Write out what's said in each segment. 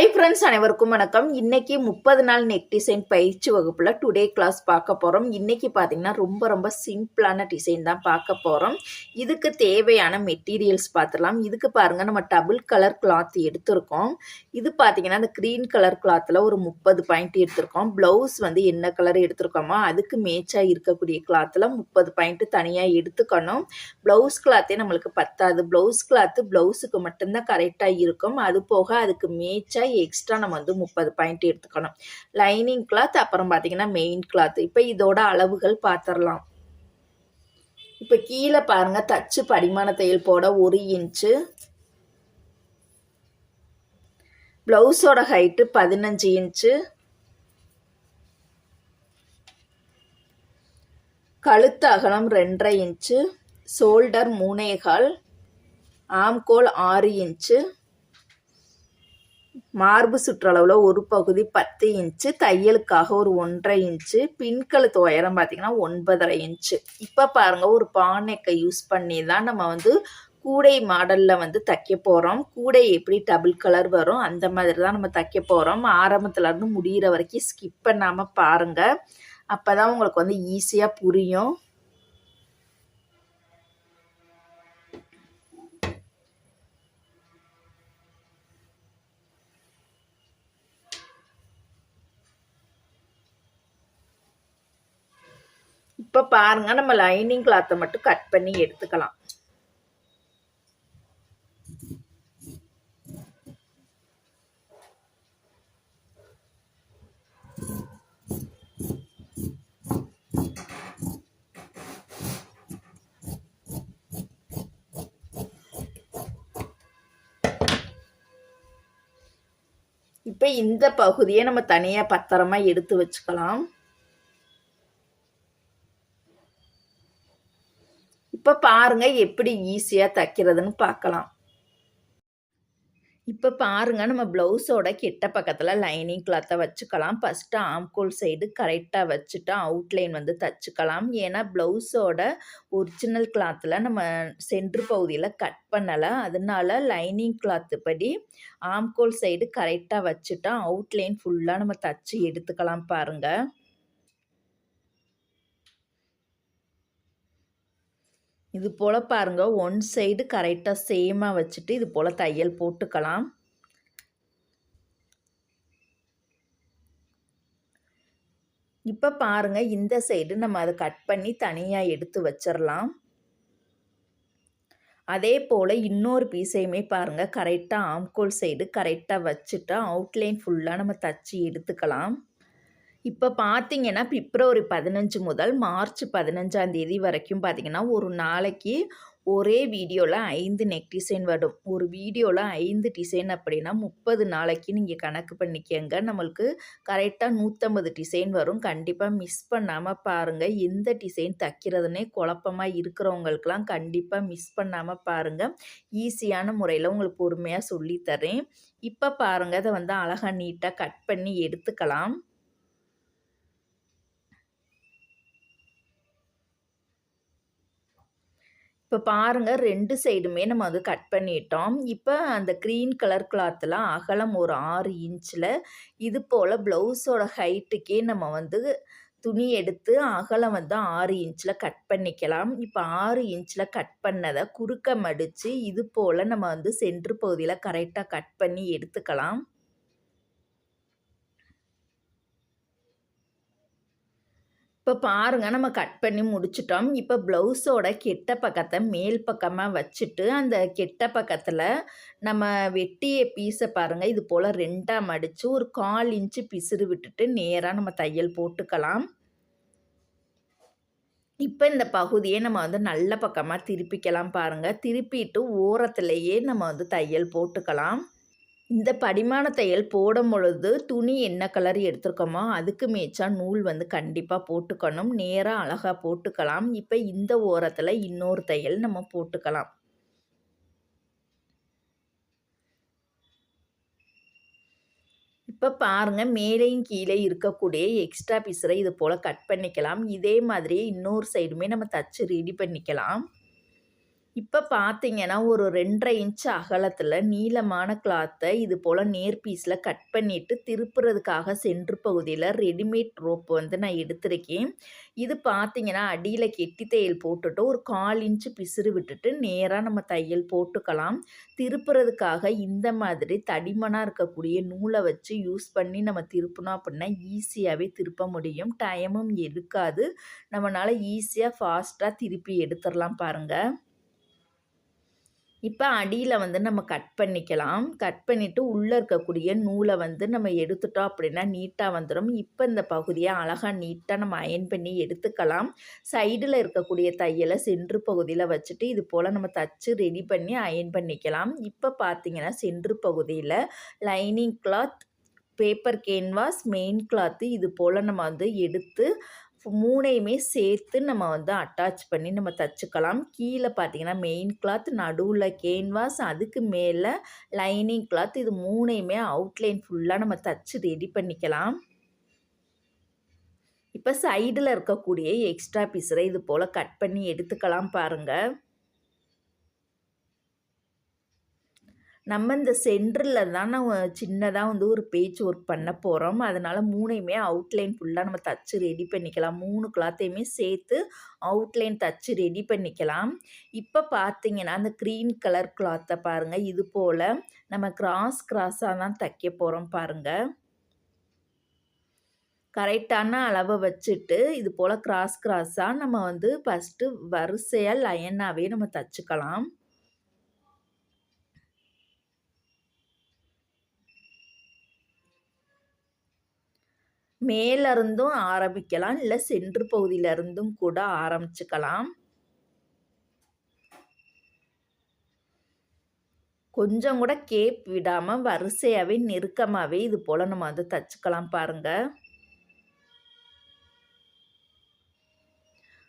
Hi friends அனைவருக்கும் வணக்கம். இன்னைக்கு முப்பது நாள் நெக் டிசைன் பயிற்சி வகுப்பில் டுடே கிளாஸ் பார்க்க போகிறோம் இன்னைக்கு பார்த்தீங்கன்னா ரொம்ப ரொம்ப சிம்பிளான டிசைன் தான் பார்க்க போகிறோம் இதுக்கு தேவையான மெட்டீரியல்ஸ் பார்த்துலாம் இதுக்கு பாருங்கள் நம்ம டபுள் கலர் கிளாத் எடுத்திருக்கோம். இது பார்த்தீங்கன்னா அந்த க்ரீன் கலர் கிளாத்தில் ஒரு முப்பது பாயிண்ட் எடுத்திருக்கோம். ப்ளவுஸ் வந்து என்ன கலர் எடுத்திருக்கோமோ அதுக்கு மேட்சாக இருக்கக்கூடிய கிளாத்தில் முப்பது பாயிண்ட் தனியாக எடுத்துக்கணும். ப்ளவுஸ் கிளாத்தே நம்மளுக்கு பத்தாது. ப்ளவுஸ் கிளாத்து ப்ளவுஸுக்கு மட்டும்தான் கரெக்டாக இருக்கும். அது போக அதுக்கு மேட்சாக எக்ஸ்ட்ரா நம்ம வந்து முப்பது பாயிண்ட் எடுத்துக்கணும். லைனிங் கிளாத் அப்புறம் பார்த்தீங்கன்னா மெயின் கிளாத் இப்போ இதோட அளவுகள் பார்த்துடலாம் இப்போ கீழே பாருங்கள் தச்சு படிமான தையல் போட ஒரு இன்ச்சு ப்ளவுஸோட ஹைட்டு பதினஞ்சு இன்ச்சு கழுத்து அகலம் ரெண்டரை இன்ச்சு ஷோல்டர் மூணேகால் ஆம்கோல் ஆறு இன்ச்சு மார்பு சுற்றளவில் ஒரு பகுதி பத்து இன்ச்சு தையலுக்காக ஒரு ஒன்றரை இன்ச்சு பின்கழுத்து உயரம் பார்த்திங்கன்னா ஒன்பதரை இன்ச்சு. இப்போ பாருங்கள் ஒரு பானைக்கை யூஸ் பண்ணி தான் நம்ம வந்து கூடை மாடலில் வந்து தைக்க போகிறோம் கூடை எப்படி டபுள் கலர் வரும் அந்த மாதிரி தான் நம்ம தைக்க போகிறோம் ஆரம்பத்துலேருந்து முடிகிற வரைக்கும் ஸ்கிப் பண்ணாமல் பாருங்கள் அப்போ தான் உங்களுக்கு வந்து ஈஸியாக புரியும். இப்போ பாருங்கள் நம்ம லைனிங் கிளாத்தை மட்டும் கட் பண்ணி எடுத்துக்கலாம். இப்போ இந்த பகுதியை நம்ம தனியாக பத்திரமா எடுத்து வச்சுக்கலாம். இப்போ பாருங்கள் எப்படி ஈஸியாக தைக்கிறதுன்னு பார்க்கலாம். இப்போ பாருங்கள் நம்ம ப்ளவுஸோட கிட்ட பக்கத்தில் லைனிங் கிளாத்தை வச்சுக்கலாம். ஃபஸ்ட்டு ஆம்கோல் சைடு கரெக்டாக வச்சுட்டு அவுட்லைன் வந்து தச்சுக்கலாம். ஏன்னா ப்ளவுஸோட ஒரிஜினல் கிளாத்தில் நம்ம சென்ட்ரு பகுதியில் கட் பண்ணலை. அதனால லைனிங் கிளாத்து படி ஆம்கோல் சைடு கரெக்டாக வச்சுட்டா அவுட்லைன் ஃபுல்லாக நம்ம தச்சு எடுத்துக்கலாம் பாருங்கள் இது போல் பாருங்கள் ஒன் சைடு கரெக்டாக சேமாக வச்சுட்டு இது போல் தையல் போட்டுக்கலாம். இப்போ பாருங்கள் இந்த சைடு நம்ம அதை கட் பண்ணி தனியாக எடுத்து வச்சிடலாம் அதே போல் இன்னொரு பீஸையுமே பாருங்கள் கரெக்டாக ஆம்கோல் சைடு கரெக்டாக வச்சுட்டு அவுட்லைன் ஃபுல்லாக நம்ம தச்சு எடுத்துக்கலாம். இப்போ பார்த்தீங்கன்னா பிப்ரவரி பதினஞ்சு முதல் மார்ச் பதினஞ்சாம் தேதி வரைக்கும் பார்த்தீங்கன்னா ஒரு நாளைக்கு ஒரே வீடியோவில் ஐந்து நெக் டிசைன் வரும். ஒரு வீடியோவில் ஐந்து டிசைன் அப்படின்னா முப்பது நாளைக்கு நீங்கள் கணக்கு பண்ணிக்கங்க. நம்மளுக்கு கரெக்டாக நூற்றம்பது டிசைன் வரும். கண்டிப்பாக மிஸ் பண்ணாமல் பாருங்கள் எந்த டிசைன் தைக்கிறதுனே குழப்பமாக இருக்கிறவங்களுக்கெல்லாம் கண்டிப்பாக மிஸ் பண்ணாமல் பாருங்கள் ஈஸியான முறையில் உங்களுக்கு பொறுமையாக சொல்லித்தரேன். இப்போ பாருங்கள் அதை வந்து அழகாக நீட்டாக கட் பண்ணி எடுத்துக்கலாம். இப்போ பாருங்கள் ரெண்டு சைடுமே நம்ம வந்து கட் பண்ணிட்டோம். இப்போ அந்த க்ரீன் கலர் கிளாத்தில் அகலம் ஒரு ஆறு இன்ச்சில் இது போல் ப்ளவுஸோட ஹைட்டுக்கே நம்ம வந்து துணி எடுத்து அகலம் வந்து ஆறு இன்ச்சில் கட் பண்ணிக்கலாம். இப்போ ஆறு இன்ச்சில் கட் பண்ணதை குறுக்க மடித்து இது போல் நம்ம வந்து சென்ட்ரு பகுதியில் கரெக்டாக கட் பண்ணி எடுத்துக்கலாம். இப்போ பாருங்கள் நம்ம கட் பண்ணி முடிச்சிட்டோம். இப்போ ப்ளவுஸோட கெட்ட பக்கத்தை மேல் பக்கமாக வச்சுட்டு அந்த கெட்ட பக்கத்தில் நம்ம வெட்டிய பீஸை பாருங்கள் இது போல் ரெண்டாக மடித்து ஒரு கால் இன்ச்சு பிசுறு விட்டுட்டு நேராக நம்ம தையல் போட்டுக்கலாம். இப்போ இந்த பகுதியை நம்ம வந்து நல்ல பக்கமாக திருப்பிக்கலாம் பாருங்கள் திருப்பிட்டு ஓரத்துலேயே நம்ம வந்து தையல் போட்டுக்கலாம். இந்த படிமான தையல் போடும் பொழுது துணி என்ன கலர் எடுத்துருக்கோமோ அதுக்கு மேய்ச்சா நூல் வந்து கண்டிப்பாக போட்டுக்கணும். நேராக அழகாக போட்டுக்கலாம். இப்போ இந்த ஓரத்தில் இன்னொரு தையல் நம்ம போட்டுக்கலாம். இப்போ பாருங்கள் மேலேயும் கீழே இருக்கக்கூடிய எக்ஸ்ட்ரா பீஸரை இது போல் கட் பண்ணிக்கலாம். இதே மாதிரியே இன்னொரு சைடுமே நம்ம தச்சு ரெடி பண்ணிக்கலாம். இப்போ பார்த்தீங்கன்னா ஒரு ரெண்டரை இன்ச் அகலத்தில் நீளமான கிளாத்தை இது போல் நேர் பீஸில் கட் பண்ணிவிட்டு திருப்புறதுக்காக சென்று பகுதியில் ரெடிமேட் ரோப் வந்து நான் எடுத்திருக்கேன். இது பார்த்தீங்கன்னா அடியில் கெட்டி தையல் போட்டுட்டு ஒரு கால் இன்ச்சு பிசுறு விட்டுட்டு நேராக நம்ம தையல் போட்டுக்கலாம். திருப்புறதுக்காக இந்த மாதிரி தடிமனாக இருக்கக்கூடிய நூலை வச்சு யூஸ் பண்ணி நம்ம திருப்பினோம் அப்படின்னா ஈஸியாகவே திருப்ப முடியும். டைமும் எடுக்காது. நம்மளால் ஈஸியாக ஃபாஸ்ட்டாக திருப்பி எடுத்துடலாம் பாருங்கள் இப்போ அடியில் வந்து நம்ம கட் பண்ணிக்கலாம். கட் பண்ணிவிட்டு உள்ளே இருக்கக்கூடிய நூலை வந்து நம்ம எடுத்துட்டோம் அப்படின்னா நீட்டாக வந்துடும் இப்போ இந்த பகுதியை அழகாக நீட்டாக நம்ம அயன் பண்ணி எடுத்துக்கலாம். சைடில் இருக்கக்கூடிய தையலை சென்று பகுதியில் வச்சுட்டு இது போல் நம்ம தச்சு ரெடி பண்ணி அயன் பண்ணிக்கலாம். இப்போ பார்த்தீங்கன்னா சென்று பகுதியில் lining cloth paper canvas main cloth இது போல் நம்ம வந்து எடுத்து மூணையுமே சேர்த்து நம்ம வந்து அட்டாச் பண்ணி நம்ம தச்சுக்கலாம். கீழே பார்த்தீங்கன்னா மெயின் கிளாத் நடுவில் கேன்வாஸ் அதுக்கு மேலே லைனிங் கிளாத் இது மூணையுமே அவுட்லைன் ஃபுல்லாக நம்ம தச்சு ரெடி பண்ணிக்கலாம். இப்போ சைடில் இருக்கக்கூடிய எக்ஸ்ட்ரா பீஸரை இது போல் கட் பண்ணி எடுத்துக்கலாம் பாருங்கள் நம்ம இந்த சென்டரில் தான் நம்ம சின்னதாக வந்து ஒரு பேஜ் ஒர்க் பண்ண போகிறோம் அதனால் மூணையுமே அவுட்லைன் ஃபுல்லாக நம்ம தச்சு ரெடி பண்ணிக்கலாம். மூணு கிளாத்தையுமே சேர்த்து அவுட்லைன் தச்சு ரெடி பண்ணிக்கலாம். இப்போ பார்த்தீங்கன்னா அந்த க்ரீன் கலர் கிளாத்தை பாருங்கள் இது போல் நம்ம கிராஸ் கிராஸாக தான் தைக்க போகிறோம் பாருங்கள் கரெக்டான அளவை வச்சுட்டு இது போல் கிராஸ் கிராஸாக நம்ம வந்து ஃபஸ்ட்டு வரிசையாக லைனாகவே நம்ம தச்சுக்கலாம். மேலேருந்தும் ஆரம்பிக்கலாம் இல்லை சென்று பகுதியிலிருந்தும் கூட ஆரம்பிச்சுக்கலாம். கொஞ்சம் கூட கேப் விடாமல் வரிசையாகவே நெருக்கமாகவே இது போல் நம்ம வந்து தச்சுக்கலாம் பாருங்கள்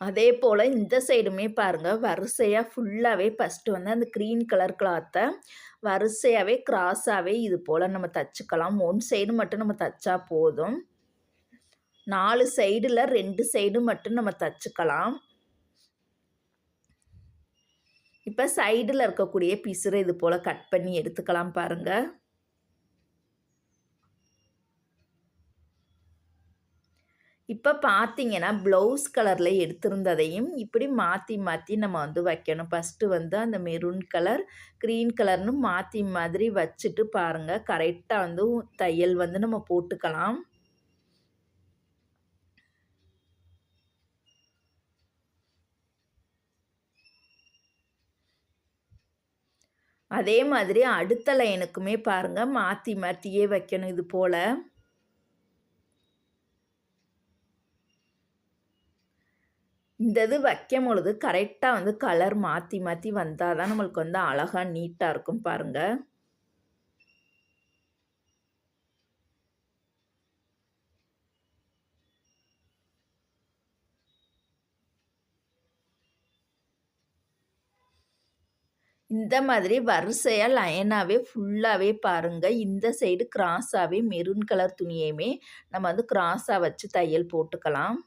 அதே போல் இந்த சைடுமே பாருங்கள் வரிசையாக ஃபுல்லாகவே ஃபஸ்ட்டு வந்து அந்த க்ரீன் கலர் கிளாத்தை வரிசையாகவே க்ராஸாகவே இது போல் நம்ம தச்சுக்கலாம். ஒன் சைடு மட்டும் நம்ம தச்சா போதும். நாலு சைடில் ரெண்டு சைடு மட்டும் நம்ம தச்சுக்கலாம். இப்போ சைடில் இருக்கக்கூடிய பிசுரை இது போல் கட் பண்ணி எடுத்துக்கலாம் பாருங்கள் இப்போ பார்த்தீங்கன்னா ப்ளவுஸ் கலரில் எடுத்திருந்ததையும் இப்படி மாற்றி மாற்றி நம்ம வந்து வைக்கணும். ஃபஸ்ட்டு வந்து அந்த மெரூன் கலர் க்ரீன் கலர்னு மாற்றி மாதிரி வச்சுட்டு பாருங்கள் கரெக்டாக வந்து தையல் வந்து நம்ம போட்டுக்கலாம். அதே மாதிரி அடுத்த லைனுக்குமே பாருங்கள் மாற்றி மாற்றியே வைக்கணும் இது போல். இந்த இது வைக்கும் பொழுது கரெக்டாக வந்து கலர் மாற்றி மாற்றி வந்தால் தான் நம்மளுக்கு வந்து அழகாக நீட்டாக இருக்கும் பாருங்கள் இந்த மாதிரி வரிசையாக லைனாகவே ஃபுல்லாகவே பாருங்கள் இந்த சைடு கிராஸாகவே மெரூன் கலர் துணியையுமே நம்ம வந்து கிராஸாக வச்சு தையல் போட்டுக்கலாம்.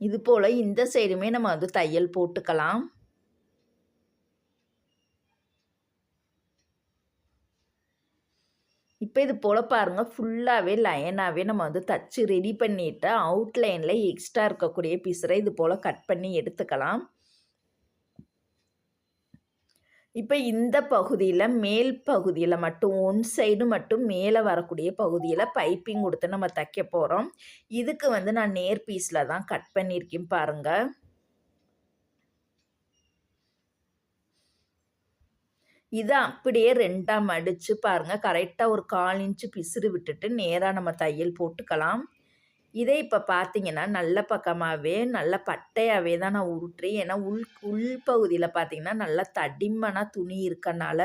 இது போல் இந்த சைடுமே நம்ம வந்து தையல் போட்டுக்கலாம். இப்போ இது போல் பாருங்கள் ஃபுல்லாகவே லைனாகவே நம்ம வந்து தச்சு ரெடி பண்ணிவிட்டு அவுட்லைனில் எக்ஸ்ட்ரா இருக்கக்கூடிய பீஸரை இது போல் கட் பண்ணி எடுத்துக்கலாம். இப்போ இந்த பகுதியில் மேல் பகுதியில் மட்டும் ஒன் சைடு மட்டும் மேலே வரக்கூடிய பகுதியில் பைப்பிங் கொடுத்து நம்ம தைக்க போகிறோம் இதுக்கு வந்து நான் நேர் பீஸில் தான் கட் பண்ணியிருக்கேன் பாருங்கள் இதை அப்படியே ரெண்டாக மடித்து பாருங்கள் கரெக்டாக ஒரு கால் இன்ச்சு பிசுறு விட்டுட்டு நேராக நம்ம தையல் போட்டுக்கலாம். இதே இப்போ பார்த்தீங்கன்னா நல்ல பக்கமாகவே நல்ல பட்டையாகவே தான் நான் உருட்டுறேன் ஏன்னா உள் உள்பகுதியில் பார்த்தீங்கன்னா நல்லா தடிமனாக துணி இருக்கனால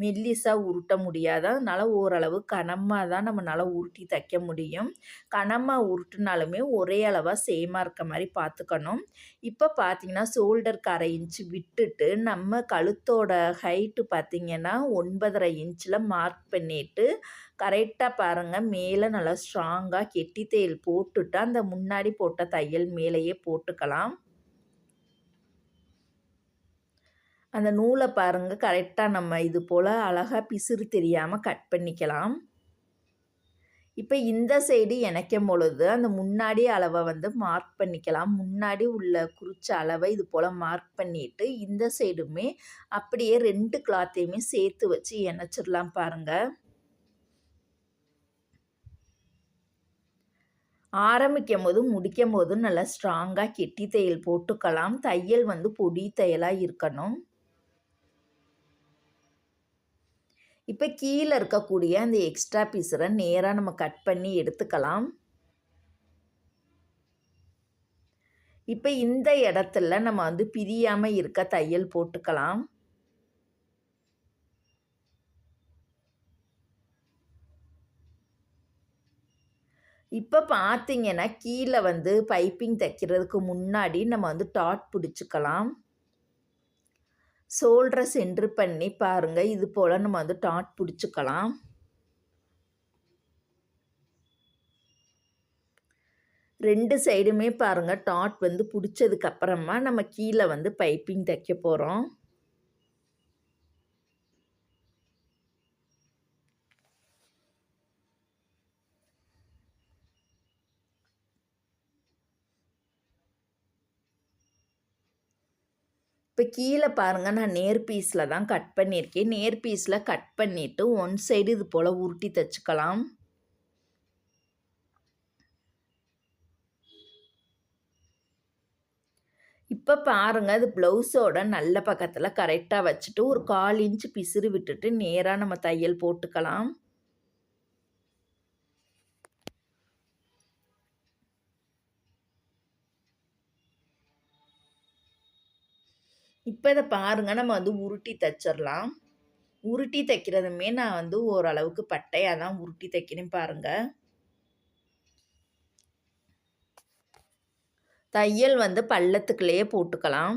மெல்லிஸாக உருட்ட முடியாது. அதனால் ஓரளவு கனமாக தான் நம்மளால் உருட்டி தைக்க முடியும். கனமாக உருட்டுனாலுமே ஒரே அளவாக சேமாக இருக்க மாதிரி பார்த்துக்கணும் இப்போ பார்த்தீங்கன்னா ஷோல்டருக்கு அரை இன்ச்சு விட்டுட்டு நம்ம கழுத்தோட ஹைட்டு பார்த்திங்கன்னா ஒன்பதரை இன்ச்சில் மார்க் பண்ணிவிட்டு கரெக்டாக பாருங்கள் மேலே நல்லா ஸ்ட்ராங்காக கெட்டி தையல் போட்டுட்டு அந்த முன்னாடி போட்ட தையல் மேலேயே போட்டுக்கலாம். அந்த நூலை பாருங்கள் கரெக்டாக நம்ம இது போல் அழகாக பிசுறு தெரியாமல் கட் பண்ணிக்கலாம். இப்போ இந்த சைடு இணைக்கும் பொழுது அந்த முன்னாடி அளவை வந்து மார்க் பண்ணிக்கலாம். முன்னாடி உள்ள குறிச்ச அளவை இது போல் மார்க் பண்ணிவிட்டு இந்த சைடுமே அப்படியே ரெண்டு கிளாத்தையுமே சேர்த்து வச்சு இணைச்சிடலாம் பாருங்கள் ஆரம்பிக்கும் போதும் முடிக்கும் போதும் நல்லா ஸ்ட்ராங்காக கெட்டி தையல் போட்டுக்கலாம். தையல் வந்து பொடி தையலாக இருக்கணும். இப்போ கீழே இருக்கக்கூடிய அந்த எக்ஸ்ட்ரா பீஸரை நேராக நம்ம கட் பண்ணி எடுத்துக்கலாம். இப்போ இந்த இடத்துல நம்ம வந்து பிரியாமல் இருக்க தையல் போட்டுக்கலாம். இப்போ பார்த்தீங்கன்னா கீழே வந்து பைப்பிங் தைக்கிறதுக்கு முன்னாடி நம்ம வந்து டாட் பிடிச்சிக்கலாம். ஷோல்டரை சென்ட்ரு பண்ணி பாருங்கள் இது போல் நம்ம வந்து டாட் பிடிச்சிக்கலாம். ரெண்டு சைடுமே பாருங்கள் டாட் வந்து பிடிச்சதுக்கப்புறமா நம்ம கீழே வந்து பைப்பிங் தைக்க போகிறோம் இப்போ கீழே பாருங்கள் நான் நேர் பீஸில் தான் கட் பண்ணியிருக்கேன். நேர் பீஸில் கட் பண்ணிவிட்டு ஒன் சைடு இது போல் உருட்டி தைச்சிக்கலாம். இப்போ பாருங்கள் அது ப்ளவுஸோட நல்ல பக்கத்தில் கரெக்டாக வச்சுட்டு ஒரு கால் இன்ச்சு பிசுறு விட்டுட்டு நேராக நம்ம தையல் போட்டுக்கலாம். இப்போ இதை பாருங்கள் நம்ம வந்து உருட்டி தைச்சிடலாம் உருட்டி தைக்கிறதுமே நான் வந்து ஓரளவுக்கு பட்டையாக தான் உருட்டி தைக்கிறேன் பாருங்கள் தையல் வந்து பள்ளத்துக்குள்ளேயே போட்டுக்கலாம்.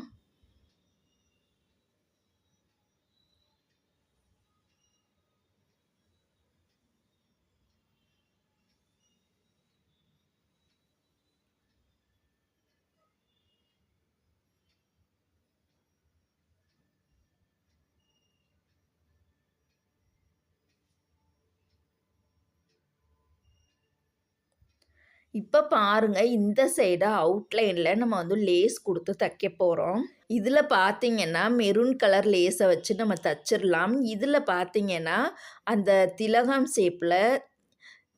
இப்போ பாருங்கள் இந்த சைடு அவுட்லைனில் நம்ம வந்து லேஸ் கொடுத்து தைக்க போகிறோம் இதில் பார்த்தீங்கன்னா மெரூன் கலர் லேஸை வச்சு நம்ம தச்சிடலாம் இதில் பார்த்தீங்கன்னா அந்த திலகம் ஷேப்பில்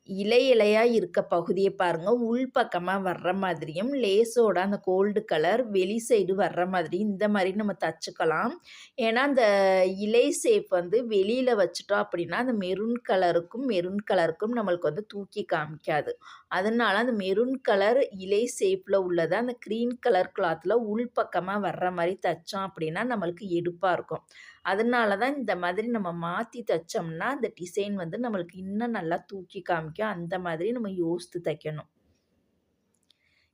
இலை இலையாக இருக்க பகுதியை பாருங்கள் உள் பக்கமாக வர்ற மாதிரியும் லேஸோட அந்த கோல்டு கலர் வெளி சைடு வர்ற மாதிரி இந்த மாதிரி நம்ம தச்சுக்கலாம். ஏன்னா அந்த இலை ஷேப் வந்து வெளியில் வச்சுட்டோம் அப்படின்னா அந்த மெரூன் கலருக்கும் மெரூன் கலருக்கும் நம்மளுக்கு வந்து தூக்கி காமிக்காது. அதனால் அந்த மெரூன் கலர் இலை ஷேப்பில் உள்ளதை அந்த க்ரீன் கலர் கிளாத்தில் உள் பக்கமாக வர்ற மாதிரி தைச்சோம் அப்படின்னா நம்மளுக்கு எடுப்பாக இருக்கும். அதனால தான் இந்த மாதிரி நம்ம மாற்றி தைச்சோம்னா அந்த டிசைன் வந்து நம்மளுக்கு இன்னும் நல்லா தூக்கி காமிக்கும். அந்த மாதிரி நம்ம யோசித்து தைக்கணும்.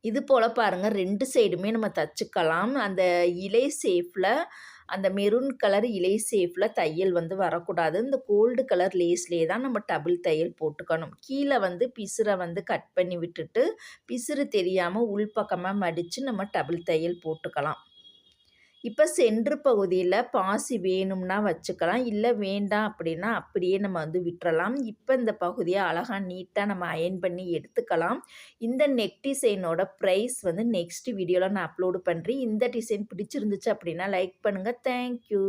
இது போல் பாருங்கள் ரெண்டு சைடுமே நம்ம தச்சுக்கலாம். அந்த இலை சேஃபில் அந்த மெரூன் கலர் இலை சேஃபில் தையல் வந்து வரக்கூடாது. இந்த கோல்டு கலர் லேஸ்லேயே தான் நம்ம டபுள் தையல் போட்டுக்கணும். கீழே வந்து பிசுரை வந்து கட் பண்ணி விட்டுட்டு பிசுறு தெரியாமல் உள்பக்கமாக மடித்து நம்ம டபுள் தையல் போட்டுக்கலாம். இப்போ சென்ட்ரு பகுதியில் பாசி வேணும்னா வச்சுக்கலாம் இல்லை வேண்டாம் அப்படின்னா அப்படியே நம்ம வந்து விட்டுறலாம். இப்போ இந்த பகுதியை அழகாக நீட்டாக நம்ம அயன் பண்ணி எடுத்துக்கலாம். இந்த நெக் டிசைனோட ப்ரைஸ் வந்து நெக்ஸ்ட் வீடியோவில் நான் அப்லோடு பண்ணுறேன் இந்த டிசைன் பிடிச்சிருந்துச்சு அப்படின்னா லைக் பண்ணுங்கள் தேங்க்யூ